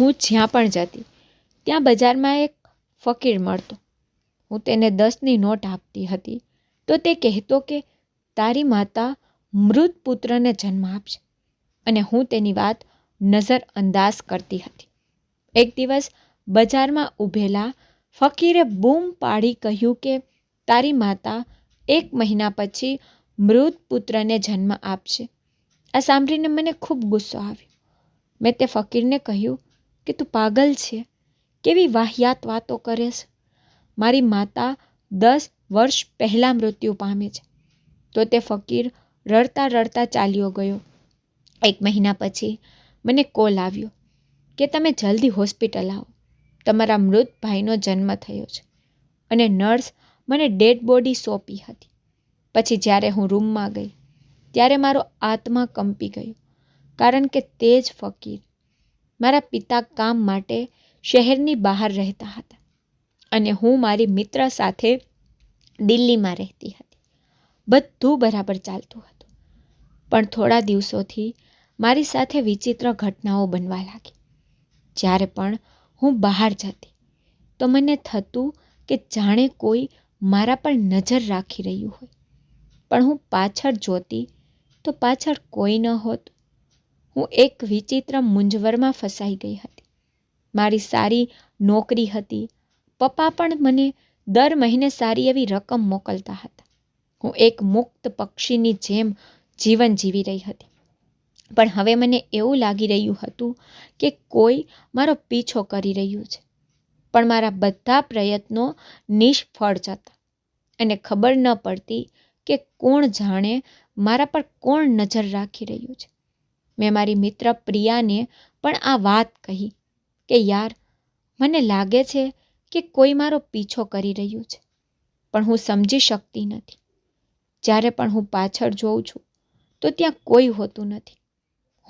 હું જ્યાં પણ જતી, ત્યાં બજારમાં એક ફકીર મળતો. હું તેને દસની નોટ આપતી હતી, તો તે કહેતો કે, તારી માતા મૃત પુત્રને જન્મ આપશે. અને હું તેની વાત નજરઅંદાજ કરતી હતી. એક દિવસ બજારમાં ઊભેલા ફકીરે બૂમ પાડી કહ્યું કે, તારી માતા એક મહિના પછી મૃત પુત્રને જન્મ આપશે. આ સાંભળીને મને ખૂબ ગુસ્સો આવ્યો. મેં તે ફકીરને કહ્યું કે તું પાગલ છે? કેવી વાહિયાત વાતો કરે છે મારી માતા દસ વર્ષ પહેલાં મૃત્યુ પામે છે. તો તે ફકીર રડતા રડતા ચાલ્યો ગયો. એક મહિના પછી મને કોલ આવ્યો કે તમે જલ્દી હોસ્પિટલ આવો. તમારા મૃત ભાઈનો જન્મ થયો છે. અને નર્સ મને ડેડ બોડી સોંપી હતી. પછી જ્યારે હું રૂમમાં ગઈ, ત્યારે મારો આત્મા કંપી ગયો. કારણ કે તે જ ફકીર મારા પિતા કામ માટે શહેરની બહાર રહેતા હતા અને હું મારી મિત્ર સાથે દિલ્હીમાં રહેતી હતી. બધું બરાબર ચાલતું હતું. પણ થોડા દિવસોથી મારી સાથે વિચિત્ર ઘટનાઓ બનવા લાગી. જ્યારે પણ હું બહાર જતી, તો મને થતું કે જાણે કોઈ મારા પર નજર રાખી રહ્યું હોય. પણ હું પાછળ જોતી, તો પાછળ કોઈ ન હોતું. હું એક વિચિત્ર મૂંઝવણમાં ફસાઈ ગઈ હતી. મારી સારી નોકરી હતી. પપ્પા પણ મને દર મહિને સારી એવી રકમ મોકલતા હતા. હું એક મુક્ત પક્ષીની જેમ જીવન જીવી રહી હતી. પણ હવે મને એવું લાગી રહ્યું હતું કે કોઈ મારો પીછો કરી રહ્યું છે. પણ મારા બધા પ્રયત્નો નિષ્ફળ જતા. અને ખબર ન પડતી કે કોણ જાણે મારા પર કોણ નજર રાખી રહ્યું છે. મેં મારી મિત્ર પ્રિયાને પણ આ વાત કહી કે, યાર, મને લાગે છે કે કોઈ મારો પીછો કરી રહ્યું છે, પણ હું સમજી શકતી નથી. જ્યારે પણ હું પાછળ જોઉં છું, તો ત્યાં કોઈ હોતું નથી.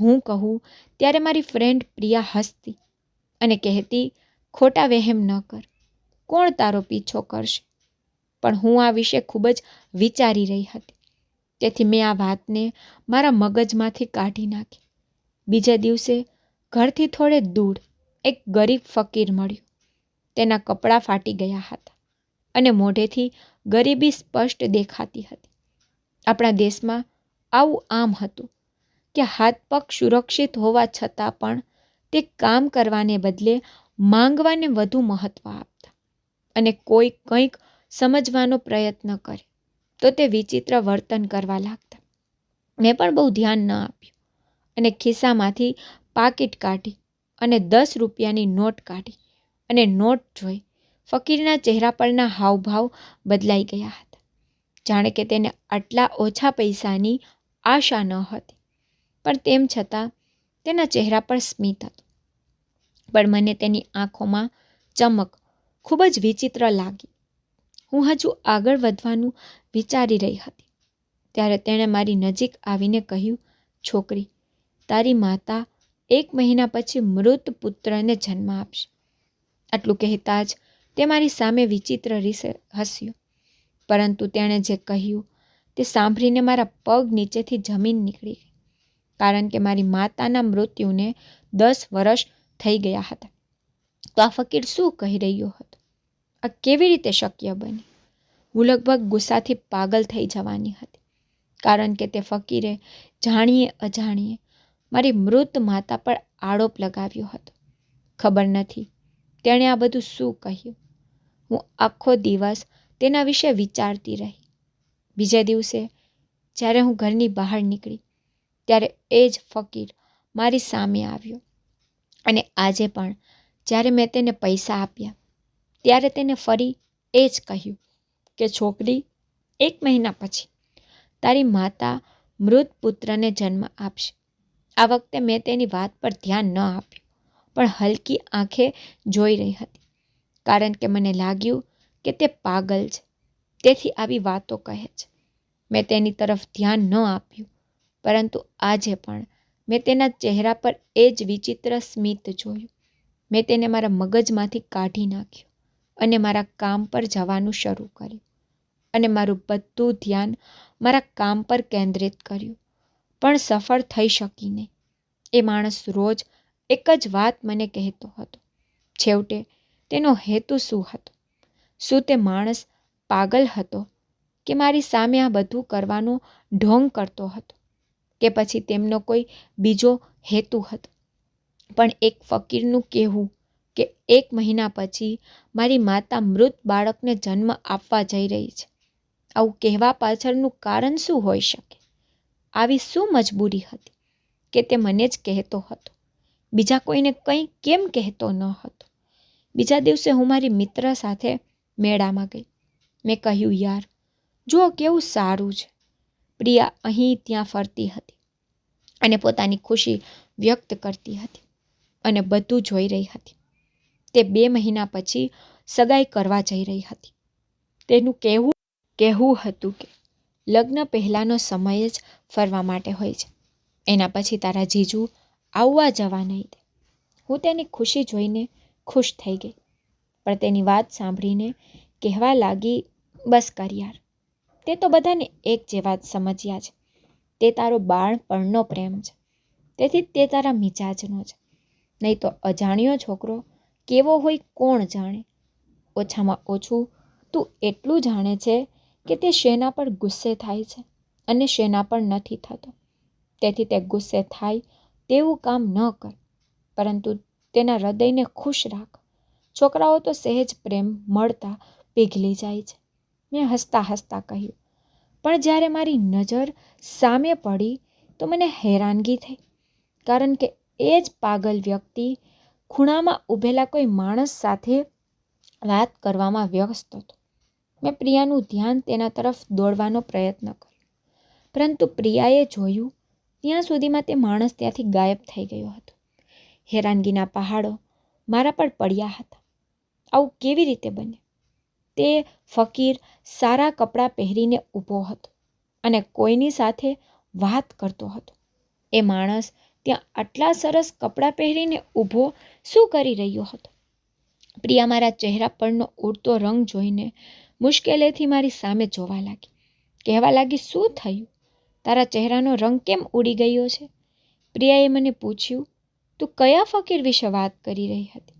હું કહું, ત્યારે મારી ફ્રેન્ડ પ્રિયા હસતી અને કહેતી, ખોટા વહેમ ન કર. કોણ તારો પીછો કરશે? પણ હું આ વિશે ખૂબ જ વિચારી રહી હતી. તેથી મેં આ વાતને મારા મગજમાંથી કાઢી નાખી. બીજા દિવસે ઘરથી થોડે દૂર એક ગરીબ ફકીર મળ્યો. તેના કપડાં ફાટી ગયા હતા અને મોઢેથી ગરીબી સ્પષ્ટ દેખાતી હતી. આપણા દેશમાં આવું આમ હતું કે હાથ પગ સુરક્ષિત હોવા છતાં પણ તે કામ કરવાને બદલે માંગવાને વધુ મહત્ત્વ આપતા અને કોઈ કંઈક સમજવાનો પ્રયત્ન કરે તો તે વિચિત્ર વર્તન કરવા લાગતા. મેં પણ બહુ ધ્યાન ન આપ્યું અને ખિસ્સામાંથી પાકીટ કાઢી અને દસ રૂપિયાની નોટ કાઢી અને નોટ જોઈ ફકીરના ચહેરા પરના હાવભાવ બદલાઈ ગયા હતા. જાણે કે તેને આટલા ઓછા પૈસાની આશા ન હતી. પણ તેમ છતાં તેના ચહેરા પર સ્મિત હતું. પણ મને તેની આંખોમાં ચમક ખૂબ જ વિચિત્ર લાગી. હું હજુ આગળ વધવાનું વિચારી રહી હતી. ત્યારે તેણે મારી નજીક આવીને કહ્યું, છોકરી, તારી માતા એક મહિના પછી મૃત પુત્રને જન્મ આપશે. આટલું કહેતા જ તે મારી સામે વિચિત્ર રીતે હસ્યું. પરંતુ તેણે જે કહ્યું, તે સાંભળીને મારા પગ નીચેથી જમીન નીકળી ગઈ, કારણ કે મારી માતાના મૃત્યુને દસ વર્ષ થઈ ગયા હતા. તો આ ફકીર શું કહી રહ્યો હતો? આ કેવી રીતે શક્ય બને હું લગભગ ગુસ્સાથી પાગલ થઈ જવાની હતી. કારણ કે તે ફકીરે જાણીએ અજાણીએ મારી મૃત માતા પર આરોપ લગાવ્યો હતો. ખબર નથી તેણે આ બધું શું કહ્યું. હું આખો દિવસ તેના વિશે વિચારતી રહી. બીજા દિવસે જ્યારે હું ઘરની બહાર નીકળી ત્યારે એ જ ફકીર મારી સામે આવ્યો અને આજે પણ જ્યારે મેં તેને પૈસા આપ્યા ત્યારે તેને ફરી એ જ કહ્યું. કે છોકરી એક મહિના પછી તારી માતા મૃત પુત્રને જન્મ આપશે. આ વખતે મેં તેની વાત પર ધ્યાન ન આપ્યું, પણ હલકી આંખે જોઈ રહી હતી, કારણ કે મને લાગ્યું કે તે પાગલ છે. તેથી આવી વાતો કહે છે. મેં તેની તરફ ધ્યાન ન આપ્યું, પરંતુ આજે પણ મેં તેના ચહેરા પર એ જ વિચિત્ર સ્મિત જોયું. મેં તેને મારા મગજમાંથી કાઢી નાખ્યું. અને મારા કામ પર જવાનું શરૂ કર્યું. અને મારું બધું ધ્યાન મારા કામ પર કેન્દ્રિત કર્યું. પણ સફળ થઈ શકી નહીં એ માણસ રોજ એક જ વાત મને કહેતો હતો. છેવટે તેનો હેતુ શું હતો? શું તે માણસ પાગલ હતો કે મારી સામે આ બધું કરવાનો ઢોંગ કરતો હતો? કે પછી તેમનો કોઈ બીજો હેતુ હતો? પણ એક ફકીરનું કહેવું એક મહિના પછી મારી માતા મૃત બાળકને જન્મ આપવા જઈ રહી છે. આવું કહેવા પાછળનું કારણ શું હોઈ શકે? આવી શું મજબૂરી હતી કે તે મને જ કહેતો હતો? બીજા કોઈને કંઈ કેમ કહેતો ન હતો? બીજા દિવસે હું મારી મિત્ર સાથે મેળામાં ગઈ. મેં કહ્યું, યાર, જુઓ કેવું સારું છે. પ્રિયા અહીં ત્યાં ફરતી હતી અને પોતાની ખુશી વ્યક્ત કરતી હતી અને બધું જોઈ રહી હતી. તે બે મહિના પછી સગાઈ કરવા જઈ રહી હતી. તેનું કહેવું કહેવું હતું કે લગ્ન પહેલાંનો સમય જ ફરવા માટે હોય છે. એના પછી તારા જીજુ આવવા જવા નહીં દે. હું તેની ખુશી જોઈને ખુશ થઈ ગઈ, પણ તેની વાત સાંભળીને કહેવા લાગી, બસ કર યાર. તે તો બધાને એક જેવા જ સમજ્યા છે. તે તારો બાળપણનો પ્રેમ છે. તેથી તે તારા મિજાજનો છે. નહીં તો અજાણ્યો છોકરો કેવો હોય કોણ જાણે? ઓછામાં ઓછું તું એટલું જાણે છે કે તે શેના પર ગુસ્સે થાય છે અને શેના પર નથી થતો. તેથી તે ગુસ્સે થાય તેવું કામ ન કર, પરંતુ તેના હૃદયને ખુશ રાખ. છોકરાઓ તો સહેજ પ્રેમ, મળતા પીઘલી જાય છે. મેં હસતા હસતા કહ્યું, પણ જ્યારે મારી નજર સામે પડી તો મને હેરાનગી થઈ, કારણ કે એ જ પાગલ વ્યક્તિ ખૂણામાં ઊભેલા કોઈ માણસ સાથે વાત કરવામાં વ્યસ્ત હતો. મેં પ્રિયાનું ધ્યાન તેના તરફ દોડવાનો પ્રયત્ન કર્યો. પરંતુ પ્રિયાએ જોયું, ત્યાં સુધીમાં તે માણસ ત્યાંથી ગાયબ થઈ ગયો હતો. હેરાનગીના પહાડો મારા પર પડ્યા હતા. આવું કેવી રીતે બને તે ફકીર સારા કપડાં પહેરીને ઊભો હતો અને કોઈની સાથે વાત કરતો હતો. એ માણસ ત્યાં આટલા સરસ કપડાં પહેરીને ઊભો શું કરી રહ્યો હતો? પ્રિયા મારા ચહેરા પરનો ઉડતો રંગ જોઈને મુશ્કેલીથી મારી સામે જોવા લાગી. કહેવા લાગી, શું થયું? તારા ચહેરાનો રંગ કેમ ઉડી ગયો છે? પ્રિયાએ મને પૂછ્યું, તું કયા ફકીર વિશે વાત કરી રહી હતી?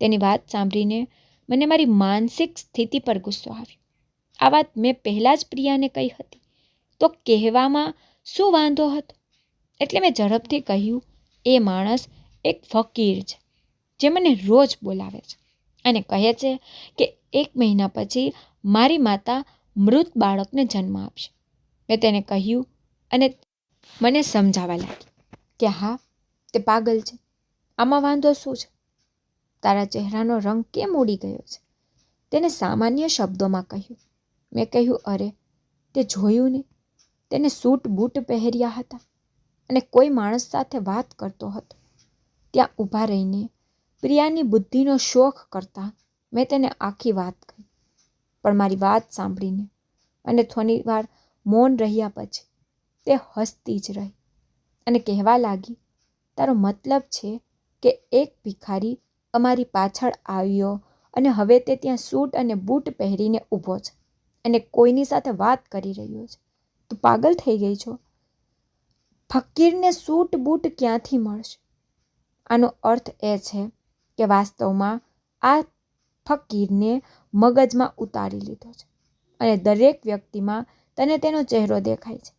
તેની વાત સાંભળીને મને મારી માનસિક સ્થિતિ પર ગુસ્સો આવ્યો. આ વાત મેં પહેલાં જ પ્રિયાને કહી હતી. તો કહેવામાં શું વાંધો હતો? એટલે મેં ઝડપથી કહ્યું, એ માણસ એક ફકીર છે, જે મને રોજ બોલાવે છે અને કહે છે કે એક મહિના પછી મારી માતા મૃત બાળકને જન્મ આપશે. મેં તેને કહ્યું અને મને સમજાવવા લાગી કે હા, તે પાગલ છે. આમાં વાંધો શું છે? તારા ચહેરાનો રંગ કેમ ઉડી ગયો છે? તેને સામાન્ય શબ્દોમાં કહ્યું. મેં કહ્યું, અરે, તે જોયું ને તેને સૂટ બૂટ પહેર્યા હતા. અને કોઈ માણસ સાથે વાત કરતો હતો. ત્યાં ઊભા રહીને પ્રિયાની બુદ્ધિનો શોખ કરતા મેં તેને આખી વાત કહી. પણ મારી વાત સાંભળીને અને થોડી વાર મૌન રહ્યા પછી તે હસતી જ રહી અને કહેવા લાગી, તારો મતલબ છે કે એક ભિખારી અમારી પાછળ આવ્યો અને હવે તે ત્યાં સૂટ અને બૂટ પહેરીને ઊભો છે અને કોઈની સાથે વાત કરી રહ્યો છે? તું પાગલ થઈ ગઈ છો? ફકીરને સૂટ બૂટ ક્યાંથી મળશે? આનો અર્થ એ છે કે વાસ્તવમાં આ ફકીરને મગજમાં ઉતારી લીધો છે અને દરેક વ્યક્તિમાં તને તેનો ચહેરો દેખાય છે.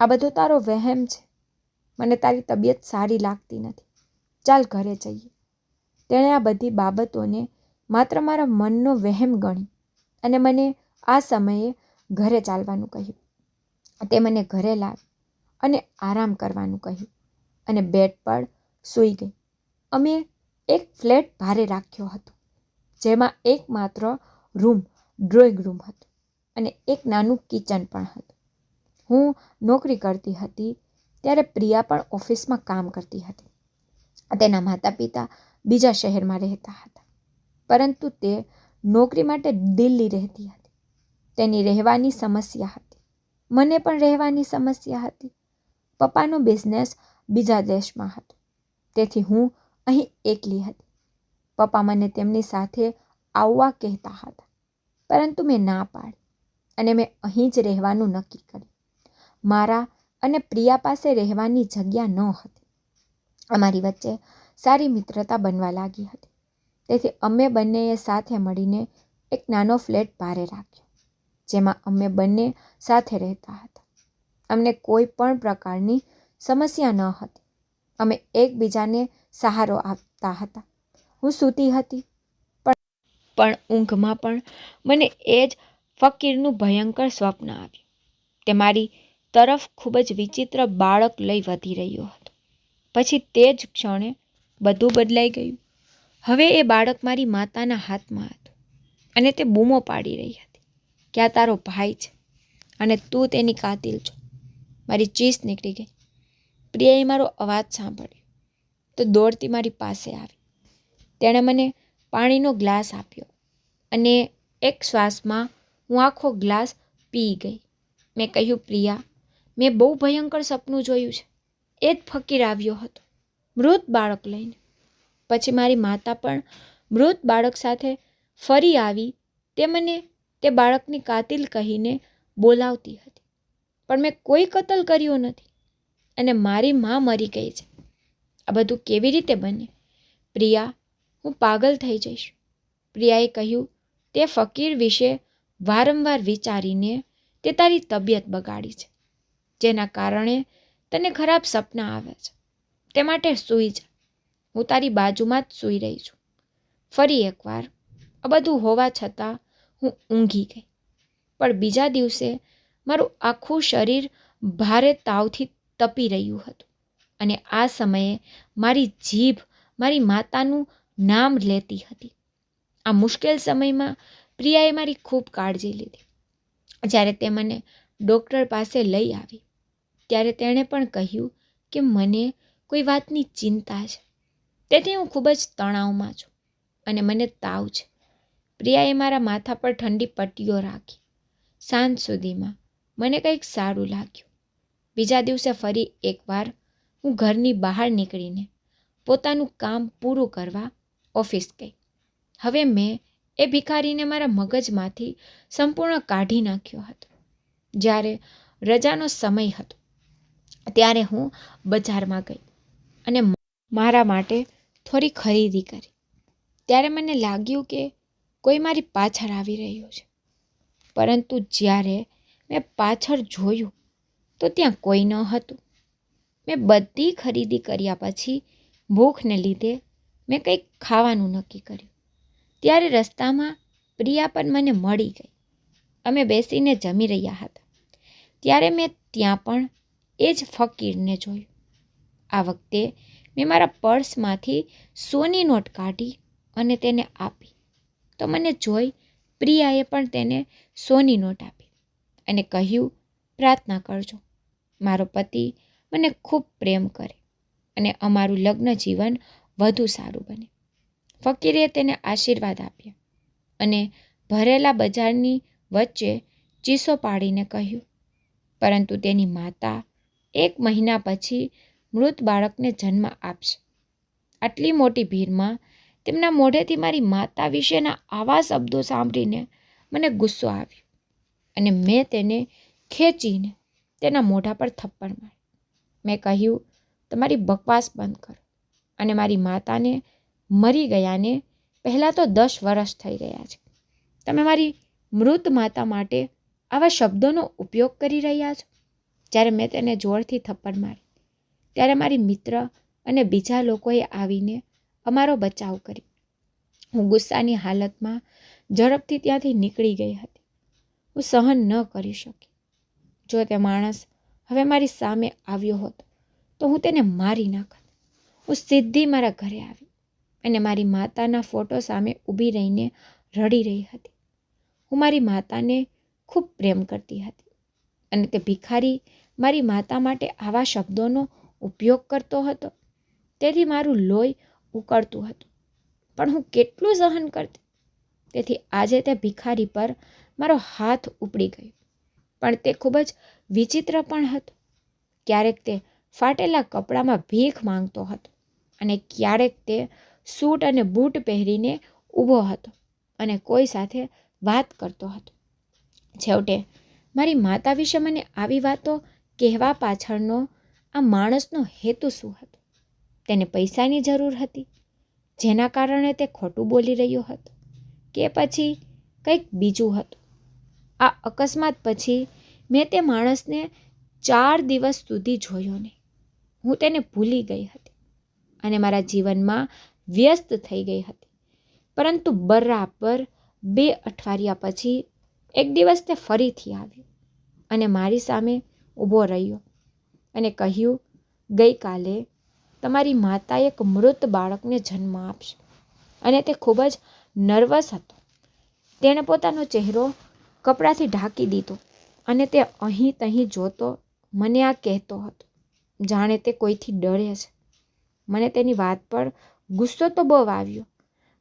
આ બધો તારો વહેમ છે. મને તારી તબિયત સારી લાગતી નથી. ચાલ ઘરે જઈએ. તેણે આ બધી બાબતોને માત્ર મારા મનનો વહેમ ગણી અને મને આ સમયે ઘરે ચાલવાનું કહ્યું. તે મને ઘરે લાવ. અને આરામ કરવાનું કહ્યું અને બેડ પર સૂઈ ગઈ. અમે એક ફ્લેટ ભારે રાખ્યો હતો, જેમાં એકમાત્ર રૂમ, ડ્રોઈંગ રૂમ હતો અને એક નાનું કિચન પણ હતું. હું નોકરી કરતી હતી ત્યારે પ્રિયા પણ ઓફિસમાં કામ કરતી હતી. તેના માતા પિતા બીજા શહેરમાં રહેતા હતા, પરંતુ તે નોકરી માટે દિલ્હી રહેતી હતી. તેની રહેવાની સમસ્યા હતી. મને પણ રહેવાની સમસ્યા હતી. પપ્પાનો બિઝનેસ બીજા દેશમાં હતો. તેથી હું અહીં એકલી હતી. પપ્પા મને તેમની સાથે આવવા કહેતા હતા, પરંતુ મેં ના પાડી અને મેં અહીં જ રહેવાનું નક્કી કર્યું. મારા અને પ્રિયા પાસે રહેવાની જગ્યા ન હતી. અમારી વચ્ચે સારી મિત્રતા બનવા લાગી હતી. તેથી અમે બંનેએ સાથે મળીને એક નાનો ફ્લેટ ભારે રાખ્યો, જેમાં અમે બંને સાથે રહેતા હતા. અમને કોઈ પણ પ્રકારની સમસ્યા ન હતી. અમે એકબીજાને સહારો આપતા હતા. હું સૂતી હતી, પણ ઊંઘમાં પણ મને એ જ ફકીરનું ભયંકર સ્વપ્ન આવ્યું. તે મારી તરફ ખૂબ જ વિચિત્ર બાળક લઈ વધી રહ્યો હતો. પછી તે જ ક્ષણે બધું બદલાઈ ગયું. હવે એ બાળક મારી માતાના હાથમાં હતું અને તે બૂમો પાડી રહી હતી. કે આ તારો ભાઈ છે? અને તું તેની કાતિલ છો? મારી ચીસ નીકળી ગઈ. પ્રિયાએ મારો અવાજ સાંભળ્યો. તો દોડતી મારી પાસે આવી. તેણે મને પાણીનો ગ્લાસ આપ્યો અને એક શ્વાસમાં હું આખો ગ્લાસ પી ગઈ. મેં કહ્યું, પ્રિયા, મેં બહુ ભયંકર સપનું જોયું છે. એ જ ફકીર આવ્યો હતો, મૃત બાળક લઈને. પછી મારી માતા પણ મૃત બાળક સાથે ફરી આવી. તે મને તે બાળકની કાતિલ કહીને બોલાવતી હતી. પણ મેં કોઈ કતલ કર્યો નથી. અને મારી મા મરી ગઈ છે. આ બધું કેવી રીતે બને પ્રિયા, હું પાગલ થઈ જઈશ. પ્રિયાએ કહ્યું, તે ફકીર વિશે વારંવાર વિચારીને તે તારી તબિયત બગાડી છે, જેના કારણે તને ખરાબ સપના આવે છે. તે માટે સૂઈ જા. હું તારી બાજુમાં જ સૂઈ રહી છું. ફરી એકવાર, આ બધું હોવા છતાં હું ઊંઘી ગઈ. પણ બીજા દિવસે મારું આખું શરીર ભારે તાવથી તપી રહ્યું હતું. અને આ સમયે મારી જીભ મારી માતાનું નામ લેતી હતી. આ મુશ્કેલ સમયમાં પ્રિયાએ મારી ખૂબ કાળજી લીધી. જ્યારે તે મને ડૉક્ટર પાસે લઈ આવી, ત્યારે તેણે પણ કહ્યું કે મને કોઈ વાતની ચિંતા છે. તેથી હું ખૂબ જ તણાવમાં છું અને મને તાવ છે. પ્રિયાએ મારા માથા પર ઠંડી પટ્ટીઓ રાખી. સાંજ સુધીમાં મને કંઈક સારું લાગ્યું. બીજા દિવસે ફરી એકવાર હું ઘરની બહાર નીકળીને પોતાનું કામ પૂરું કરવા ઓફિસ ગઈ. હવે મેં એ ભિખારીને મારા મગજમાંથી સંપૂર્ણ કાઢી નાખ્યો હતો. જ્યારે રજાનો સમય હતો, ત્યારે હું બજારમાં ગઈ અને મારા માટે થોડી ખરીદી કરી. ત્યારે મને લાગ્યું કે કોઈ મારી પાછળ આવી રહ્યું છે. પરંતુ જ્યારે મેં પાછળ જોયું તો ત્યાં કોઈ ન હતું. મેં બધી ખરીદી કર્યા પછી ભૂખને લીધે મેં કંઈક ખાવાનું નક્કી કર્યું. ત્યારે રસ્તામાં પ્રિયા પણ મને મળી ગઈ. અમે બેસીને જમી રહ્યા હતા. ત્યારે મેં ત્યાં પણ એ જ ફકીરને જોયું. આ વખતે મેં મારા પર્સમાંથી સોની નોટ કાઢી અને તેને આપી. તો મને જોઈ પ્રિયાએ પણ તેને સોની નોટ આપી. અને કહ્યું, પ્રાર્થના કરજો. મારો પતિ મને ખૂબ પ્રેમ કરે અને અમારું લગ્ન જીવન વધુ સારું બને. ફકીરે તેને આશીર્વાદ આપ્યા અને ભરેલા બજારની વચ્ચે ચીસો પાડીને કહ્યું, પરંતુ તેની માતા એક મહિના પછી મૃત બાળકને જન્મ આપશે. આટલી મોટી ભીડમાં તેમના મોઢેથી મારી માતા વિશેના આવા શબ્દો સાંભળીને મને ગુસ્સો આવ્યો. અને મેં તેને ખેંચીને તેના મોઢા પર થપ્પડ મારી. મેં કહ્યું, તમારી બકવાસ બંધ કરો અને મારી માતાને મરી ગયાને પહેલાં તો દસ વર્ષ થઈ ગયા છે. તમે મારી મૃત માતા માટે આવા શબ્દોનો ઉપયોગ કરી રહ્યા છો. જ્યારે મેં તેને જોરથી થપ્પડ મારી, ત્યારે મારી મિત્ર અને બીજા લોકોએ આવીને અમારો બચાવ કર્યો. હું ગુસ્સાની હાલતમાં ઝડપથી ત્યાંથી નીકળી ગઈ હતી. હું સહન ન કરી શકી. જો તે માણસ હવે મારી સામે આવ્યો હોત, તો હું તેને મારી નાખત. હું સીધી મારા ઘરે આવી અને મારી માતાના ફોટો સામે ઊભી રહીને રડી રહી હતી. હું મારી માતાને ખૂબ પ્રેમ કરતી હતી અને તે ભિખારી મારી માતા માટે આવા શબ્દોનો ઉપયોગ કરતો હતો. તેથી મારું લોહી ઉકળતું હતું. પણ હું કેટલું સહન કરતી? તેથી આજે તે ભિખારી પર મારો હાથ ઉપડી ગયો. પણ તે ખૂબ જ વિચિત્ર પણ હતો. ક્યારેક તે ફાટેલા કપડામાં ભીખ માંગતો હતો અને ક્યારેક તે સૂટ અને બૂટ પહેરીને ઊભો હતો અને કોઈ સાથે વાત કરતો હતો. છેવટે મારી માતા વિશે મને આવી વાતો કહેવા પાછળનો આ માણસનો હેતુ શું હતો? તેને પૈસાની જરૂર હતી, જેના કારણે તે ખોટું બોલી રહ્યો હતો કે પછી કંઈક બીજું હતું? આ અકસ્માત પછી મેં તે માણસને ચાર દિવસ સુધી જોયો નહીં. હું તેને ભૂલી ગઈ હતી અને મારા જીવનમાં વ્યસ્ત થઈ ગઈ હતી. પરંતુ બરાબર બે અઠવાડિયા પછી એક દિવસ તે ફરીથી આવ્યો અને મારી સામે ઊભો રહ્યો અને કહ્યું, ગઈકાલે તમારી માતા એક મૃત બાળકને જન્મ આપશે. અને તે ખૂબ જ નર્વસ હતો. તેણે પોતાનો ચહેરો કપડાથી ઢાંકી દીધો અને તે અહીં તહીં જોતો મને આ કહેતો હતો, જાણે તે કોઈથી ડરે છે. મને તેની વાત પર ગુસ્સો તો બહુ આવ્યો,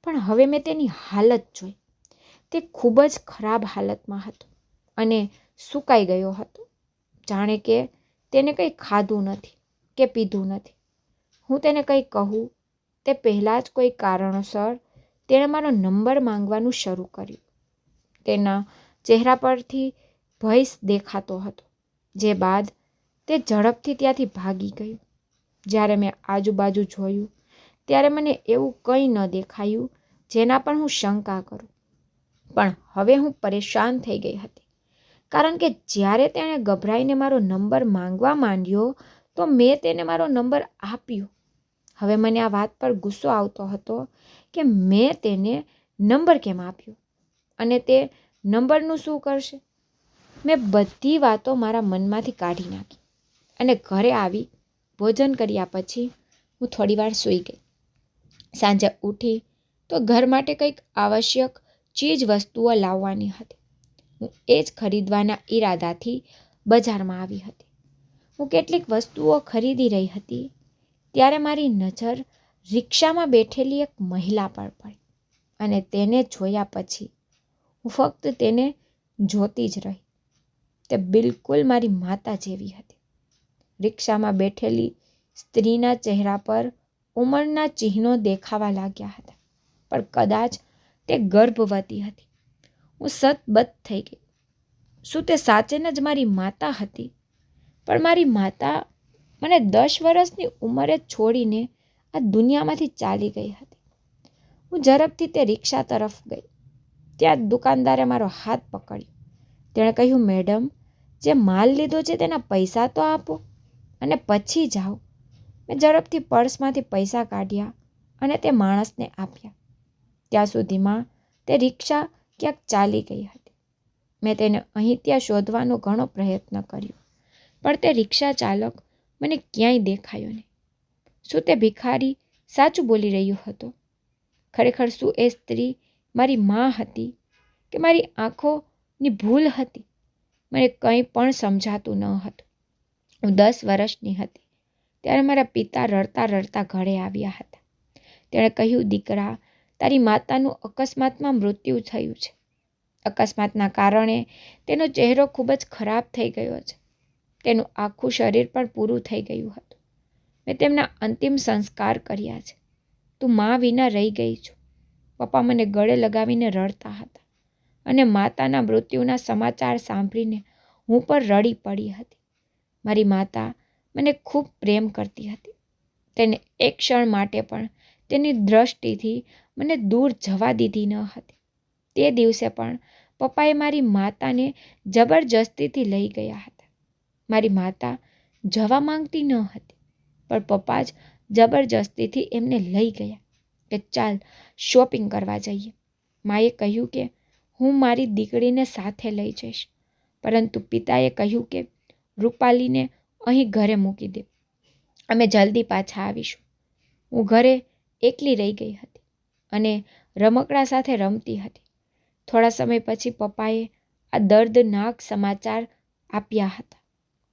પણ હવે મેં તેની હાલત જોઈ. તે ખૂબ જ ખરાબ હાલતમાં હતો અને સુકાઈ ગયો હતો. જાણે કે તેને કંઈ ખાધું નથી કે પીધું નથી. હું તેને કંઈ કહું, તે પહેલાં જ કોઈ કારણોસર તેણે મારો નંબર માંગવાનું શરૂ કર્યું. તેના ચહેરા પરથી ભય દેખાતો હતો. જે બાદ તે ઝડપથી ત્યાંથી ભાગી ગયું. જ્યારે મેં આજુબાજુ જોયું, ત્યારે મને એવું કંઈ ન દેખાયું, જેના પણ હું શંકા કરું. પણ હવે હું પરેશાન થઈ ગઈ હતી. કારણ કે જ્યારે તેણે ગભરાઈને મારો નંબર માંગવા માંડ્યો, તો મેં તેને મારો નંબર આપ્યો. હવે મને આ વાત પર ગુસ્સો આવતો હતો કે મેં તેને નંબર કેમ આપ્યો? અને તે નંબરનું શું કરશે? મેં બધી વાતો મારા મનમાંથી કાઢી નાખી અને ઘરે આવી ભોજન કર્યા પછી હું થોડીવાર સૂઈ ગઈ. સાંજે ઉઠી તો ઘર માટે કંઈક આવશ્યક ચીજ વસ્તુઓ લાવવાની હતી. હું એ જ ખરીદવાના ઈરાદાથી બજારમાં આવી હતી. હું કેટલીક વસ્તુઓ ખરીદી રહી હતી ત્યારે મારી નજર રિક્ષામાં બેઠેલી એક મહિલા પર પડી અને તેને જોયા પછી હું ફક્ત તેને જોતી જ રહી. તે બિલકુલ મારી માતા જેવી હતી. રિક્ષામાં બેઠેલી સ્ત્રીના ચહેરા પર ઉંમરના ચિહ્નો દેખાવા લાગ્યા હતા. પણ કદાચ તે ગર્ભવતી હતી. હું સતબત થઈ ગઈ. શું તે સાચેને જ મારી માતા હતી? પણ મારી માતા મને દસ વર્ષની ઉંમરે છોડીને આ દુનિયામાંથી ચાલી ગઈ હતી. હું ઝડપથી તે રિક્ષા તરફ ગઈ. ત્યાં દુકાનદારે મારો હાથ પકડ્યો. તેણે કહ્યું, મેડમ, જે માલ લીધો છે તેના પૈસા તો આપો અને પછી જાઓ. મેં ઝડપથી પર્સમાંથી પૈસા કાઢ્યા અને તે માણસને આપ્યા. ત્યાં સુધીમાં તે રિક્ષા ક્યાંક ચાલી ગઈ હતી. મેં તેને અહીં ત્યાં શોધવાનો ઘણો પ્રયત્ન કર્યો, પણ તે રિક્ષા ચાલક મને ક્યાંય દેખાયો નહીં. શું તે ભિખારી સાચું બોલી રહ્યો હતો? ખરેખર શું એ સ્ત્રી મારી મા હતી કે મારી આંખોની ભૂલ હતી. મને કંઈ પણ સમજાતું ન હતું. હું દસ વર્ષની હતી. ત્યારે મારા પિતા રડતા રડતા ઘરે આવ્યા હતા. તેણે કહ્યું, દીકરા, તારી માતાનું અકસ્માતમાં મૃત્યુ થયું છે. અકસ્માતના કારણે તેનો ચહેરો ખૂબ જ ખરાબ થઈ ગયો છે. તેનું આખું શરીર પણ પૂરું થઈ ગયું હતું. મેં તેમના અંતિમ સંસ્કાર કર્યા છે. તું મા વિના રહી ગઈ છું. પપ્પા મને ગળે લગાવીને રડતા હતા અને માતાના મૃત્યુના સમાચાર સાંભળીને હું પણ રડી પડી હતી. મારી માતા મને ખૂબ પ્રેમ કરતી હતી. તેને એક ક્ષણ માટે પણ તેની દ્રષ્ટિથી મને દૂર જવા દીધી ન હતી. તે દિવસે પણ પપ્પાએ મારી માતાને જબરજસ્તીથી લઈ ગયા હતા. મારી માતા જવા માંગતી ન હતી, પણ પપ્પા જ જબરજસ્તીથી એમને લઈ ગયા. કે ચાલ શોપિંગ કરવા જઈએ. માએ કહ્યું કે, હું મારી દીકરીને સાથે લઈ જઈશ. પરંતુ પિતાએ કહ્યું કે, રૂપાલીને અહીં ઘરે મૂકી દે. અમે જલ્દી પાછા આવીશું. હું ઘરે એકલી રહી ગઈ હતી અને રમકડા સાથે રમતી હતી. થોડા સમય પછી પપ્પાએ આ દર્દનાક સમાચાર આપ્યા હતા.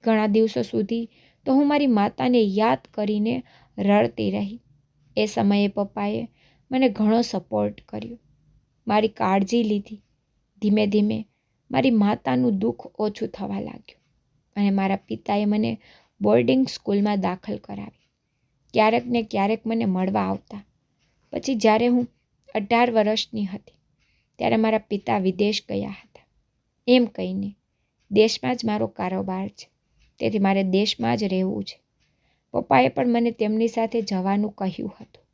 ઘણા દિવસો સુધી તો હું મારી માતાને યાદ કરીને રડતી રહી. એ સમયે પપ્પાએ મને ઘણો સપોર્ટ કર્યો. મારી કાળજી લીધી. ધીમે ધીમે મારી માતાનું દુઃખ ઓછું થવા લાગ્યું અને મારા પિતાએ મને બોર્ડિંગ સ્કૂલમાં દાખલ કરાવી. ક્યારેક ને ક્યારેક મને મળવા આવતા. પછી જ્યારે હું અઢાર વર્ષની હતી, ત્યારે મારા પિતા વિદેશ ગયા હતા. એમ કહીને, દેશમાં જ મારો કારોબાર છે. તેથી મારે દેશમાં જ રહેવું છે. પપ્પાએ પણ મને તેમની સાથે જવાનું કહ્યું હતું.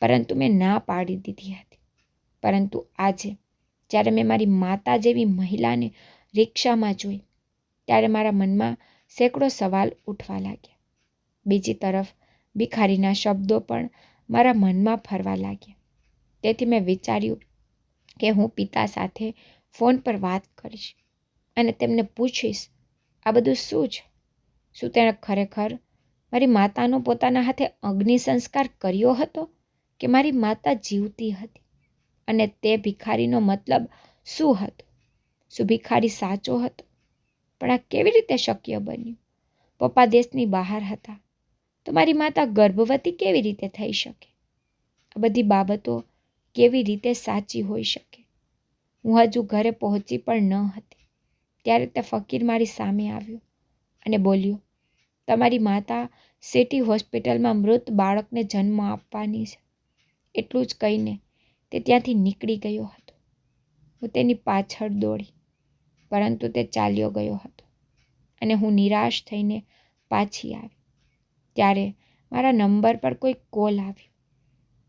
પરંતુ મેં ના પાડી દીધી હતી. પરંતુ આજે, જ્યારે મેં મારી માતા જેવી મહિલાને રિક્ષામાં જોઈ, ત્યારે મારા મનમાં સેંકડો સવાલ ઉઠવા લાગ્યા. બીજી તરફ, ભિખારીના શબ્દો પણ મારા મનમાં ફરવા લાગ્યા. તેથી મેં વિચાર્યું કે હું પિતા સાથે ફોન પર વાત કરીશ અને તેમને પૂછીશ, આ બધું શું છે? શું તેણે ખરેખર મારી માતાનો પોતાના હાથે અગ્નિ સંસ્કાર કર્યો હતો કે મારી માતા જીવતી હતી? અને તે ભિખારીનો મતલબ શું હતો? શું ભિખારી સાચો હતો? પણ આ કેવી રીતે શક્ય બન્યું? પપ્પા દેશની બહાર હતા. તો મારી માતા ગર્ભવતી કેવી રીતે થઈ શકે? આ બધી બાબતો કેવી રીતે સાચી હોઈ શકે? હું હજુ ઘરે પહોંચી પણ ન હતી. ત્યારે તે ફકીર મારી સામે આવ્યો અને બોલ્યો તમારી માતા સિટી હોસ્પિટલમાં મૃત બાળકને જન્મ આપવાની છે. એટલું જ કહીને તે ત્યાંથી નીકળી ગયો હતો. હું તેની પાછળ દોડી, પરંતુ તે ચાલ્યો ગયો હતો અને હું નિરાશ થઈને પાછી આવી. ત્યારે મારા નંબર પર કોઈ કોલ આવ્યો.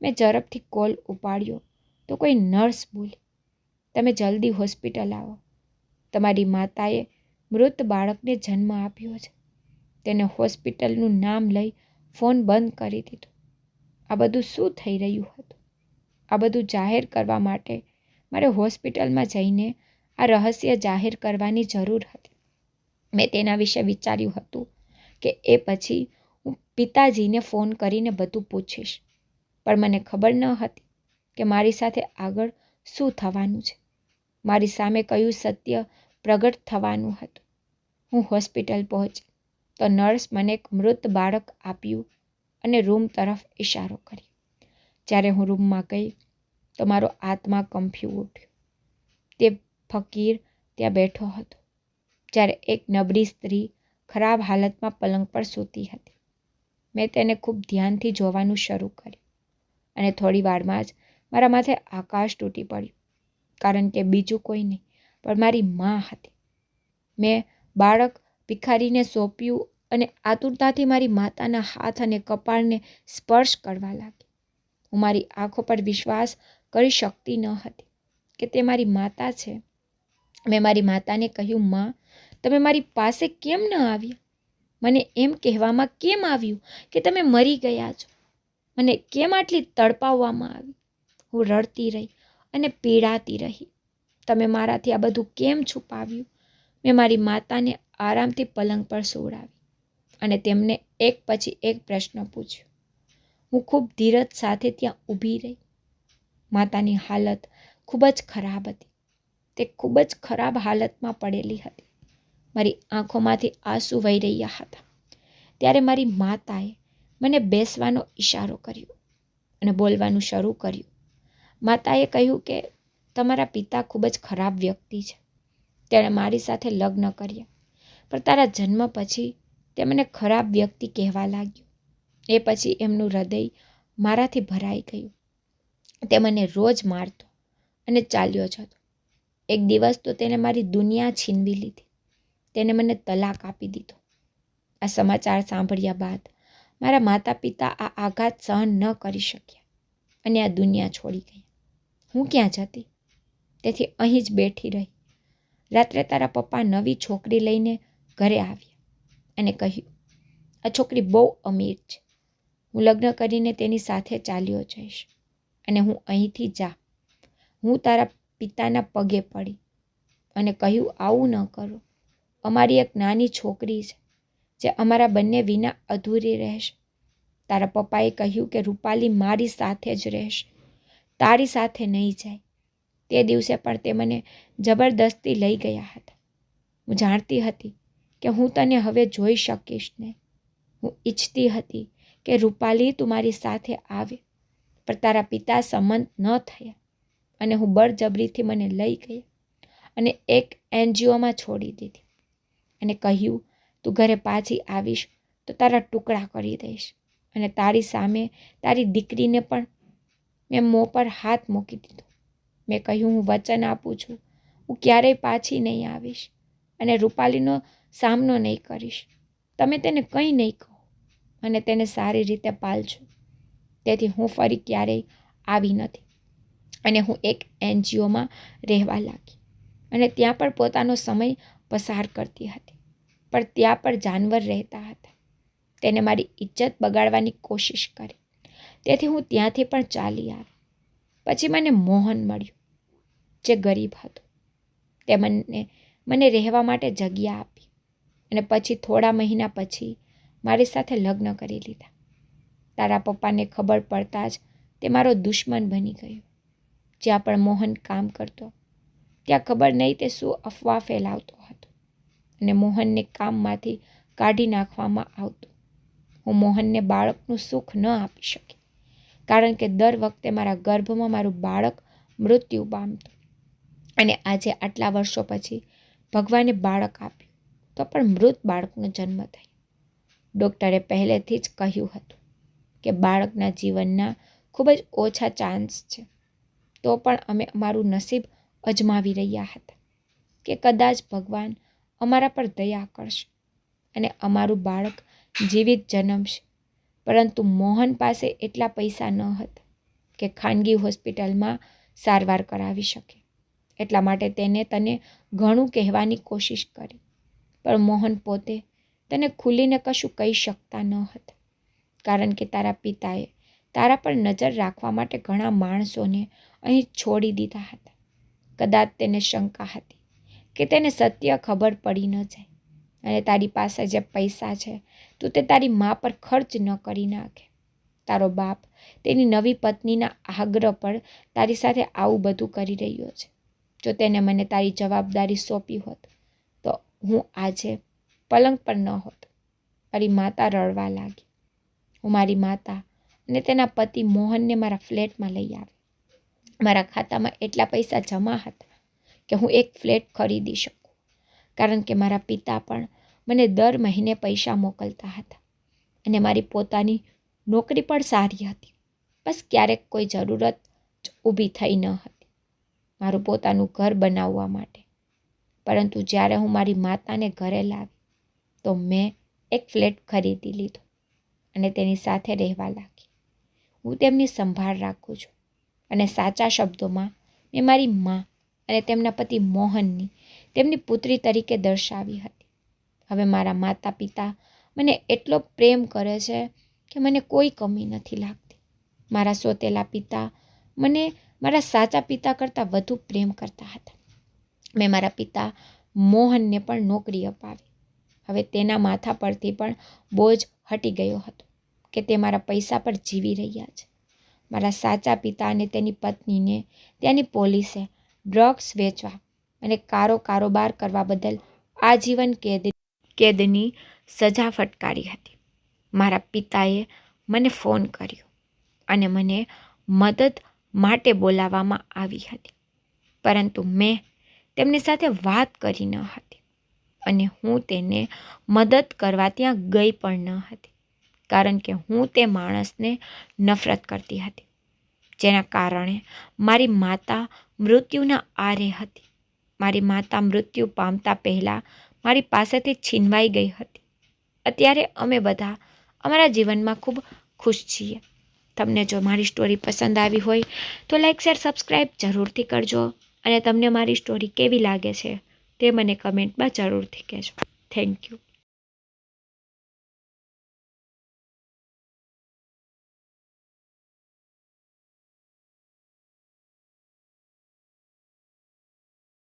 મેં ઝડપથી કોલ ઉપાડ્યો તો કોઈ નર્સ બોલી, તમે જલ્દી હોસ્પિટલ આવો. તમારી માતાએ મૃત બાળકને જન્મ આપ્યો છે. તેને હોસ્પિટલનું નામ લઈ ફોન બંધ કરી દીધો. આ બધું શું થઈ રહ્યું હતું? આ બધું જાહેર કરવા માટે મારે હોસ્પિટલમાં જઈને આ રહસ્ય જાહેર કરવાની જરૂર હતી. મેં તેના વિશે વિચાર્યું હતું કે એ પછી હું પિતાજીને ફોન કરીને બધું પૂછીશ. પણ મને ખબર ન હતી કે મારી સાથે આગળ શું થવાનું છે. મારી સામે કયું સત્ય પ્રગટ થવાનું હતું. હું હોસ્પિટલ પહોંચી તો નર્સ મને એક મૃત બાળક આપ્યું અને રૂમ તરફ ઇશારો કર્યો. જ્યારે હું રૂમમાં ગઈ, તો મારો આત્મા કંફ્યુ ઉઠ્યો. તે ફકીર ત્યાં બેઠો હતો, જ્યારે એક નબળી સ્ત્રી ખરાબ હાલતમાં પલંગ પર સૂતી હતી. મેં તેને ખૂબ ધ્યાનથી જોવાનું શરૂ કર્યું અને થોડી વારમાં જ મારા માથે આકાશ તૂટી પડ્યું, કારણ કે બીજું કોઈ નહીં, પણ મારી મા હતી. મેં બાળક ભિખારીને સોંપ્યું અને આતુરતાથી મારી માતાના હાથ અને કપાળને સ્પર્શ કરવા લાગી. હું મારી આંખો પર વિશ્વાસ કરી શકતી ન હતી કે તે મારી માતા છે. મેં મારી માતાને કહ્યું, માં, તમે મારી પાસે કેમ ન આવ્યા? મને એમ કહેવામાં કેમ આવ્યું કે તમે મરી ગયા છો? મને કેમ આટલી તડપાવવામાં આવી? હું રડતી રહી અને પીડાતી રહી. તમે મારાથી આ બધું કેમ છુપાવ્યું? મેં મારી માતાને આરામથી પલંગ પર સુવડાવી અને તેમને એક પછી એક પ્રશ્ન પૂછ્યો. હું ખૂબ ધીરજ સાથે ત્યાં ઊભી રહી. માતાની હાલત ખૂબ જ ખરાબ હતી. તે ખૂબ જ ખરાબ હાલતમાં પડેલી હતી. મારી આંખોમાંથી આંસુ વહી રહ્યા હતા. ત્યારે મારી માતાએ મને બેસવાનો ઈશારો કર્યો અને બોલવાનું શરૂ કર્યું. માતાએ કહ્યું કે, તમારા પિતા ખૂબ જ ખરાબ વ્યક્તિ છે. તેણે મારી સાથે લગ્ન કર્યા. પણ તારા જન્મ પછી તે મને ખરાબ વ્યક્તિ કહેવા લાગ્યો. એ પછી એમનું હૃદય મારાથી ભરાઈ ગયું. તે મને રોજ મારતો અને ચાલ્યો જતો. એક દિવસ તો તેને મારી દુનિયા છીનવી લીધી. તેને મને તલાક આપી દીધો. આ સમાચાર સાંભળ્યા બાદ મારા માતા પિતા આ આઘાત સહન ન કરી શક્યા અને આ દુનિયા છોડી ગયા. હું ક્યાં જતી? તેથી અહીં જ બેઠી રહી. રાત્રે તારા પપ્પા નવી છોકરી લઈને ઘરે આવ્યા અને કહ્યું, આ છોકરી બહુ અમીર છે. હું લગ્ન કરીને તેની સાથે ચાલ્યો જઈશ અને હું અહીંથી જા. હું તારા પિતાના પગે પડી. અને કહ્યું, આવું ન કરો. અમારી એક નાની છોકરી છે, જે અમારા બંને વિના અધૂરી રહેશે. તારા પપ્પાએ કહ્યું કે રૂપાલી મારી સાથે જ રહેશે. તારી સાથે નહીં જાય. તે દિવસે પણ તે મને જબરદસ્તી લઈ ગયા હતા. હું જાણતી હતી કે હું તને હવે જોઈ શકીશ નહીં હું ઈચ્છતી હતી કે રૂપાલી તું મારી સાથે આવે, પણ તારા પિતા સંમત ન થયા અને હું બળજબરીથી મને લઈ ગઈ અને એક એનજીઓમાં છોડી દીધી અને કહ્યું, તું ઘરે પાછી આવીશ તો તારા ટુકડા કરી દઈશ અને તારી સામે તારી દીકરીને પણ મેં મોં પર હાથ મૂકી દીધો. મેં કહ્યું, હું વચન આપું છું, હું ક્યારેય પાછી નહીં આવીશ. અને રૂપાલીનો સામનો નહીં કરીશ. તમે તેને કંઈ નહીં કહો અને તેને સારી રીતે પાલજો. તેથી હું ફરી ક્યારેય આવી નથી. અને હું એક એનજીઓમાં રહેવા લાગી. અને ત્યાં પણ પોતાનો સમય પસાર કરતી હતી. પણ ત્યાં પણ જાનવર રહેતા હતા. તેને મારી ઇજ્જત બગાડવાની કોશિશ કરી. તેથી હું ત્યાંથી પણ ચાલી આવી. પછી મને મોહન મળ્યું, જે ગરીબ હતો. તે મને મને રહેવા માટે જગ્યા આપી. અને પછી થોડા મહિના પછી મારી સાથે લગ્ન કરી લીધા. તારા પપ્પાને ખબર પડતા જ તે મારો દુશ્મન બની ગયો. જ્યાં પણ મોહન કામ કરતો, ત્યાં ખબર નહીં તે શું અફવા ફેલાવતો હતો. અને મોહનને કામમાંથી કાઢી નાખવામાં આવતો. હું મોહનને બાળકનું સુખ ન આપી શકી, કારણ કે દર વખતે મારા ગર્ભમાં મારું બાળક મૃત્યુ પામતું. અને આજે આટલા વર્ષો પછી ભગવાને બાળક આપ્યું. તો પણ મૃત બાળકનો જન્મ થાય. ડૉક્ટરે પહેલેથી જ કહ્યું હતું કે બાળકના જીવનના ખૂબ જ ઓછા ચાન્સ છે. તો પણ અમે અમારું નસીબ અજમાવી રહ્યા હતા કે કદાચ ભગવાન અમારા પર દયા કરશે અને અમારું બાળક જીવિત જન્મશે. પરંતુ મોહન પાસે એટલા પૈસા ન હતા કે ખાનગી હોસ્પિટલમાં સારવાર કરાવી શકે. એટલા માટે તેને તને ઘણું કહેવાની કોશિશ કરી. પણ મોહન પોતે તને ખુલીને કશું કહી શકતા ન હતા. કારણ કે તારા પિતાએ તારા પર નજર રાખવા માટે ઘણા માણસોને અહીં છોડી દીધા હતા. કદાચ તેને શંકા હતી કે તેને સત્ય ખબર પડી ન જાય. અને તારી પાસે જે પૈસા છે, તું તે તારી મા પર ખર્ચ ન કરી નાખે. તારો બાપ તેની નવી પત્નીના આગ્રહ પર તારી સાથે આવું બધું કરી રહ્યો છે. જો તેને મને તારી જવાબદારી સોંપી હોત હું આજે પલંગ પર ન હોત. મારી માતા રડવા લાગી. હું મારી માતા અને તેના પતિ મોહનને મારા ફ્લેટમાં લઈ આવી. મારા ખાતામાં એટલા પૈસા જમા હતા કે હું એક ફ્લેટ ખરીદી શકું. કારણ કે મારા પિતા પણ મને દર મહિને પૈસા મોકલતા હતા અને મારી પોતાની નોકરી પણ સારી હતી. બસ ક્યારેક કોઈ જરૂરત જ ઊભી થઈ ન હતી. મારું પોતાનું ઘર બનાવવા માટે પરંતુ જ્યારે હું મારી માતાને ઘરે લાવી, તો મેં એક ફ્લેટ ખરીદી લીધો અને તેની સાથે રહેવા લાગી. હું તેમની સંભાળ રાખું છું અને સાચા શબ્દોમાં મેં મારી મા અને તેમના પતિ મોહનની તેમની પુત્રી તરીકે દર્શાવી હતી. હવે મારા માતા પિતા મને એટલો પ્રેમ કરે છે કે મને કોઈ કમી નથી લાગતી. મારા સોતેલા પિતા મને મારા સાચા પિતા કરતાં વધુ પ્રેમ કરતા હતા. મેં મારા પિતા મોહનને પણ નોકરી અપાવી. હવે તેના માથા પરથી પણ બોજ હટી ગયો હતો કે તે મારા પૈસા પર જીવી રહ્યા છે. મારા સાચા પિતા અને તેની પત્નીને ત્યાંની પોલીસે ડ્રગ્સ વેચવા અને કારો કારોબાર કરવા બદલ આજીવન કેદ કેદની સજા ફટકારી હતી. મારા પિતાએ મને ફોન કર્યો અને મને મદદ માટે બોલાવવામાં આવી હતી. પરંતુ મેં તેમની સાથે વાત કરી ન હતી. અને હું તેને મદદ કરવા ત્યાં ગઈ પણ ન હતી. કારણ કે હું તે માણસને નફરત કરતી હતી, જેના કારણે મારી માતા મૃત્યુના આરે હતી. મારી માતા મૃત્યુ પામતા પહેલાં મારી પાસેથી છીનવાઈ ગઈ હતી. અત્યારે અમે બધા અમારા જીવનમાં ખૂબ ખુશ છીએ. તમને જો મારી સ્ટોરી પસંદ આવી હોય તો લાઈક શેર સબસ્ક્રાઈબ જરૂરથી કરજો. અને તમને મારી સ્ટોરી કેવી લાગે છે તે મને કમેન્ટમાં જરૂરથી કહેજો. Thank you